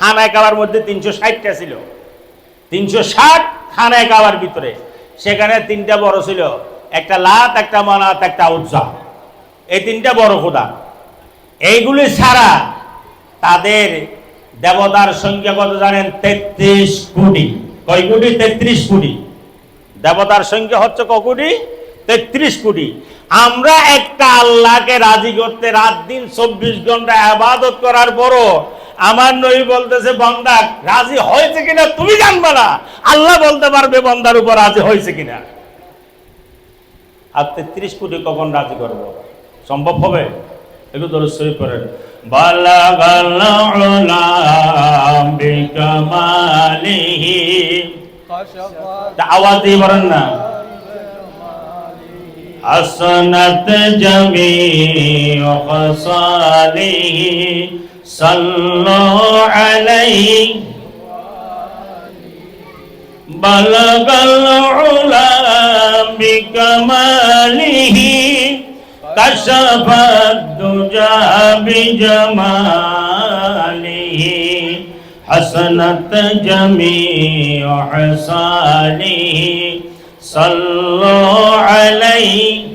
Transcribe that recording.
খানায় কাবার মধ্যে তিনশো ষাটটা ছিল। তিনশো ষাট খানায় কাবার ভিতরে। সেখানে তিনটা বড় ছিল। একটা লাত, একটা মানাত, একটা উৎসাহ এই তিনটা বড় খোদা। এইগুলি ছাড়া তাদের দেবতার সংখ্যা কত জানেন? তেত্রিশ কোটি। কয় কোটি? তেত্রিশ কোটি। দেবতার সংখ্যা হচ্ছে ক কোটি? তেত্রিশ কোটি। আমরা একটা আল্লাহকে রাজি করতে রাত দিন চব্বিশ ঘণ্টা আবাদত করার পরও আমার নই বলতেছে, বন্দা, রাজি হয়েছে কিনা তুমি জানবে না। আল্লাহ বলতে পারবে বন্দার উপর রাজি হয়েছে কিনা। আর তেত্রিশ কোটি কখন রাজি করব? সম্ভব হবে? একটু দরজ শরীফ করেন আওয়াজ দিয়ে বলেন না। আসনাত জমি صلوا عليه. بلغ العلا بكماله كشف الدجى بجماله. حسنت جميع حصاله. صلوا عليه.